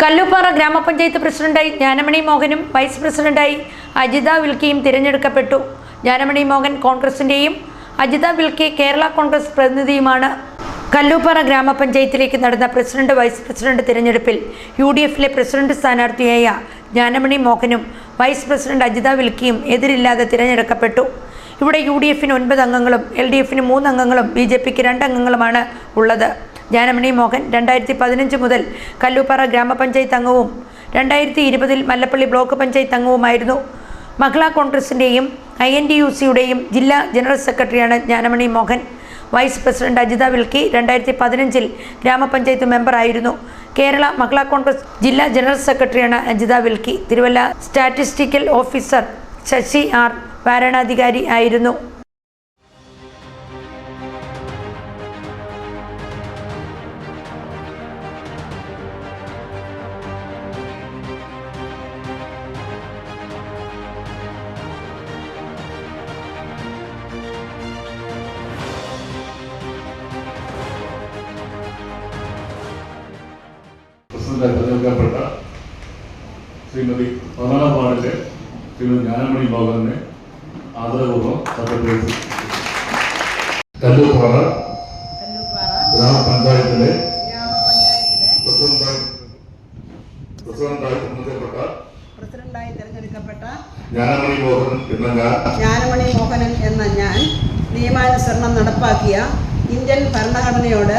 കല്ലുപ്പാറ ഗ്രാമപഞ്ചായത്ത് പ്രസിഡന്റായി ജ്ഞാനമണി മോഹനും വൈസ് പ്രസിഡന്റായി അജിത വിൽക്കിയും തിരഞ്ഞെടുക്കപ്പെട്ടു. ജ്ഞാനമണി മോഹൻ കോൺഗ്രസിന്റെയും അജിത വിൽക്കി കേരള കോൺഗ്രസ് പ്രതിനിധിയുമാണ്. കല്ലൂപ്പാറ ഗ്രാമപഞ്ചായത്തിലേക്ക് നടന്ന പ്രസിഡന്റ് വൈസ് പ്രസിഡന്റ് തിരഞ്ഞെടുപ്പിൽ യു ഡി എഫിലെ പ്രസിഡന്റ് സ്ഥാനാർത്ഥിയായ ജ്ഞാനമണി മോഹനും വൈസ് പ്രസിഡന്റ് അജിത വിൽക്കിയും എതിരില്ലാതെ തിരഞ്ഞെടുക്കപ്പെട്ടു. ഇവിടെ യു ഡി എഫിന് ഒൻപത് അംഗങ്ങളും എൽ ഡി എഫിന് മൂന്ന് അംഗങ്ങളും ബി ജെ പിക്ക് രണ്ട് അംഗങ്ങളുമാണ് ഉള്ളത്. ജ്ഞാനമണി മോഹൻ രണ്ടായിരത്തി പതിനഞ്ച് മുതൽ കല്ലൂപ്പാറ ഗ്രാമപഞ്ചായത്ത് അംഗവും രണ്ടായിരത്തി ഇരുപതിൽ മല്ലപ്പള്ളി ബ്ലോക്ക് പഞ്ചായത്ത് അംഗവുമായിരുന്നു. മഹിളാ കോൺഗ്രസിന്റെയും ഐ എൻ ഡി യു സിയുടെയും ജില്ലാ ജനറൽ സെക്രട്ടറിയാണ് Jnanamani Mohan. Vice president Ajitha Wilkie രണ്ടായിരത്തി പതിനഞ്ചിൽ ഗ്രാമപഞ്ചായത്ത് മെമ്പറായിരുന്നു. കേരള മഹിളാ കോൺഗ്രസ് ജില്ലാ ജനറൽ സെക്രട്ടറിയാണ് Ajitha Vilki. Thiruvalla statistical officer Sasi R വാരണാധികാരി ആയിരുന്നു. പ്രസിഡന്റ് തെരഞ്ഞെടുക്കപ്പെട്ട ശ്രീമതി പതിനാലാം വാർഡിലെ ശ്രീമതി ജ്ഞാനമണി ഭവനെ ആദരപൂർവം സത്യപ്രതി കല്ലൂപ്പാറ ഗ്രാമപഞ്ചായത്തിലെ ഗ്രാമപഞ്ചായത്തിലെ പ്രസിഡന്റായി പ്രസിഡന്റായി തെരഞ്ഞെടുക്കപ്പെട്ട പ്രസിഡന്റായി തിരഞ്ഞെടുക്കപ്പെട്ട ജ്ഞാനമണി മോഹൻ എന്ന ഞാൻ ജ്ഞാനമണി മോഹനൻ എന്ന ഞാൻ നിയമാനുസരണം നടപ്പാക്കിയ ഇന്ത്യൻ ഭരണഘടനയോട്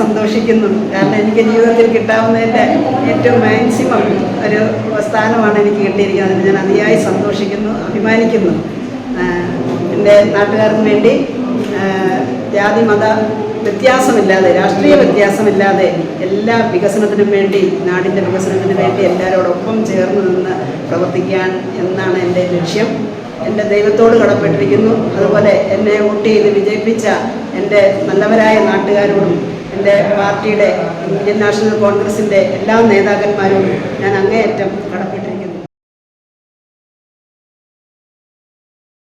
സന്തോഷിക്കുന്നു കാരണം എനിക്ക് ജീവിതത്തിൽ കിട്ടാവുന്നതിന്റെ ഏറ്റവും മാക്സിമം ഒരു സ്ഥാനമാണ് എനിക്ക് കിട്ടിയിരിക്കുന്നത്. ഞാൻ അതിയായി സന്തോഷിക്കുന്നു അഭിമാനിക്കുന്നു. എന്റെ നാട്ടുകാർക്ക് വേണ്ടി ജാതി മത വ്യത്യാസമില്ലാതെ രാഷ്ട്രീയ വ്യത്യാസമില്ലാതെ എല്ലാ വികസനത്തിനും വേണ്ടി നാടിന്റെ വികസനത്തിന് വേണ്ടി എല്ലാവരോടൊപ്പം ചേർന്ന് നിന്ന് പ്രവർത്തിക്കാൻ എന്നാണ് എന്റെ ലക്ഷ്യം. എന്റെ ദൈവത്തോട് കടപ്പെട്ടിരിക്കുന്നു. അതുപോലെ എന്നെ വോട്ട് ചെയ്ത് വിജയിപ്പിച്ച എന്റെ നല്ലവരായ നാട്ടുകാരോടും എന്റെ പാർട്ടിയുടെ ഇന്ത്യൻ നാഷണൽ കോൺഗ്രസിന്റെ എല്ലാ നേതാക്കന്മാരോടും ഞാൻ അങ്ങേയറ്റം കടപ്പെട്ടിരിക്കുന്നു.